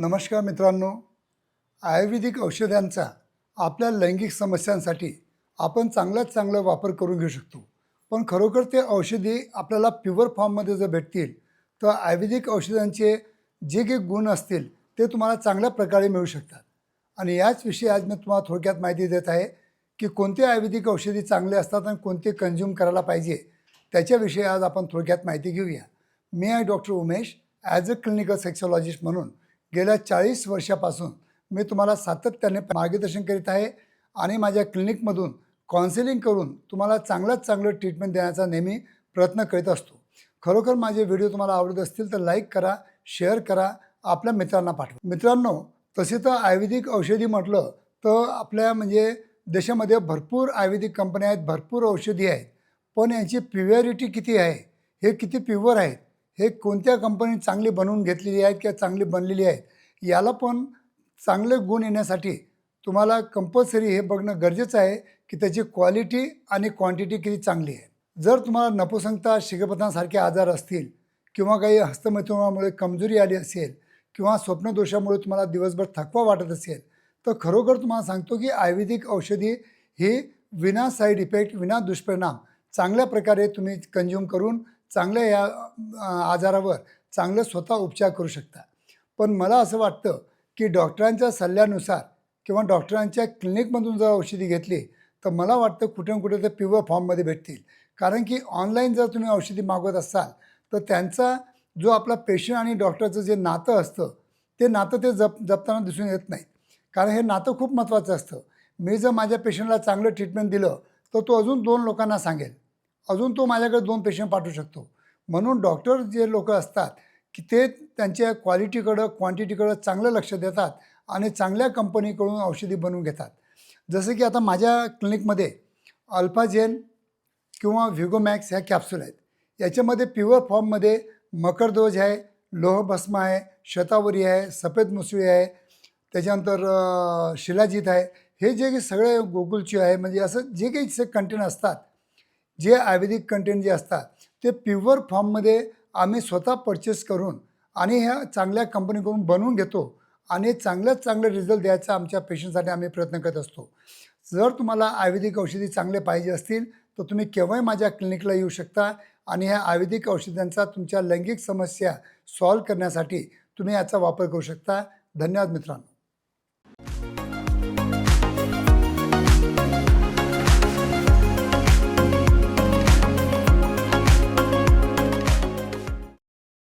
नमस्कार मित्रांनो. आयुर्वेदिक औषधांचा आपल्या लैंगिक समस्यांसाठी आपण चांगल्यात चांगला वापर करून घेऊ शकतो. पण खरोखर ते औषधी आपल्याला प्युअर फॉर्ममध्ये जर भेटतील तर आयुर्वेदिक औषधांचे जे काही गुण असतील ते तुम्हाला चांगल्या प्रकारे मिळू शकतात. आणि याच विषयी आज मी तुम्हाला थोडक्यात माहिती देत आहे की कोणते आयुर्वेदिक औषधी चांगले असतात आणि कोणते कंझ्युम करायला पाहिजे त्याच्याविषयी आज आपण थोडक्यात माहिती घेऊया. मी आहे doctor Umesh as a clinical sexologist म्हणून. गेल्या चाळीस वर्षापासून मी तुम्हाला सातत्याने मार्गदर्शन करीत आहे आणि माझ्या क्लिनिकमधून काउन्सिलिंग करून तुम्हाला चांगल्यात चांगलं ट्रीटमेंट देण्याचा नेहमी प्रयत्न करीत असतो. खरोखर माझे व्हिडिओ तुम्हाला आवडत असतील तर लाईक करा शेअर करा आपल्या मित्रांना पाठवा. मित्रांनो तसे तर आयुर्वेदिक औषधी म्हटलं तर आपल्या म्हणजे देशामध्ये भरपूर आयुर्वेदिक कंपन्या आहेत भरपूर औषधी आहेत पण यांची प्युअरिटी किती आहे? हे किती प्युअर आहेत? हे कोणत्या कंपनी चांगली बनवून घेतलेली आहेत किंवा चांगली बनलेली आहेत याला पण चांगले गुण येण्यासाठी तुम्हाला कंपल्सरी हे बघणं गरजेचं आहे की त्याची क्वालिटी आणि क्वांटिटी किती चांगली आहे. जर तुम्हाला नपुसंगता शिगपतांसारखे आजार असतील किंवा काही हस्तमैथुनामुळे कमजोरी आली असेल किंवा स्वप्नदोषामुळे तुम्हाला दिवसभर थकवा वाटत असेल तर खरोखर तुम्हाला सांगतो की आयुर्वेदिक औषधी ही विना साईड इफेक्ट विना दुष्परिणाम चांगल्या प्रकारे तुम्ही कंझ्युम करून चांगल्या या आजारावर चांगलं स्वतः उपचार करू शकता. पण मला असं वाटतं की डॉक्टरांच्या सल्ल्यानुसार किंवा डॉक्टरांच्या क्लिनिकमधून जर औषधी घेतली तर मला वाटतं कुठे ना कुठे ते प्युअर फॉर्ममध्ये भेटतील. कारण की ऑनलाईन जर तुम्ही औषधी मागवत असाल तर त्यांचा जो आपला पेशंट आणि डॉक्टरचं जे नातं असतं ते नातं ते जप जपताना दिसून येत नाही. कारण हे नातं खूप महत्त्वाचं असतं. मी जर माझ्या पेशंटला चांगलं ट्रीटमेंट दिलं तर तो अजून दोन लोकांना सांगेल. अजून तो माझ्याकडे दोन पेशंट पाठवू शकतो. म्हणून डॉक्टर जे लोक असतात की ते त्यांच्या क्वालिटीकडं क्वांटिटीकडं चांगलं लक्ष देतात आणि चांगल्या कंपनीकडून औषधी बनवून घेतात. जसं की आता माझ्या क्लिनिकमध्ये अल्फाजेन किंवा व्हिगोमॅक्स ह्या कॅप्सूल आहेत. याच्यामध्ये प्युअर फॉर्ममध्ये मकरध्वज आहे लोहभस्म आहे शतावरी आहे सफेद मुसळी आहे त्याच्यानंतर शिलाजीत आहे. हे जे काही सगळे गोकुलची आहे म्हणजे असं जे काही से कंटेन असतात जे आयुर्वेदिक कंटेंट जे असतात ते प्युअर फॉर्ममध्ये आम्ही स्वतः परचेस करून आणि ह्या चांगल्या कंपनीकडून बनवून घेतो आणि चांगल्यात चांगले रिझल्ट द्यायचा आमच्या पेशंटसाठी आम्ही प्रयत्न करत असतो. जर तुम्हाला आयुर्वेदिक औषधी चांगले पाहिजे असतील तर तुम्ही केव्हाही माझ्या क्लिनिकला येऊ शकता आणि ह्या आयुर्वेदिक औषधांचा तुमच्या लैंगिक समस्या सॉल्व करण्यासाठी तुम्ही याचा वापर करू शकता. धन्यवाद मित्रांनो.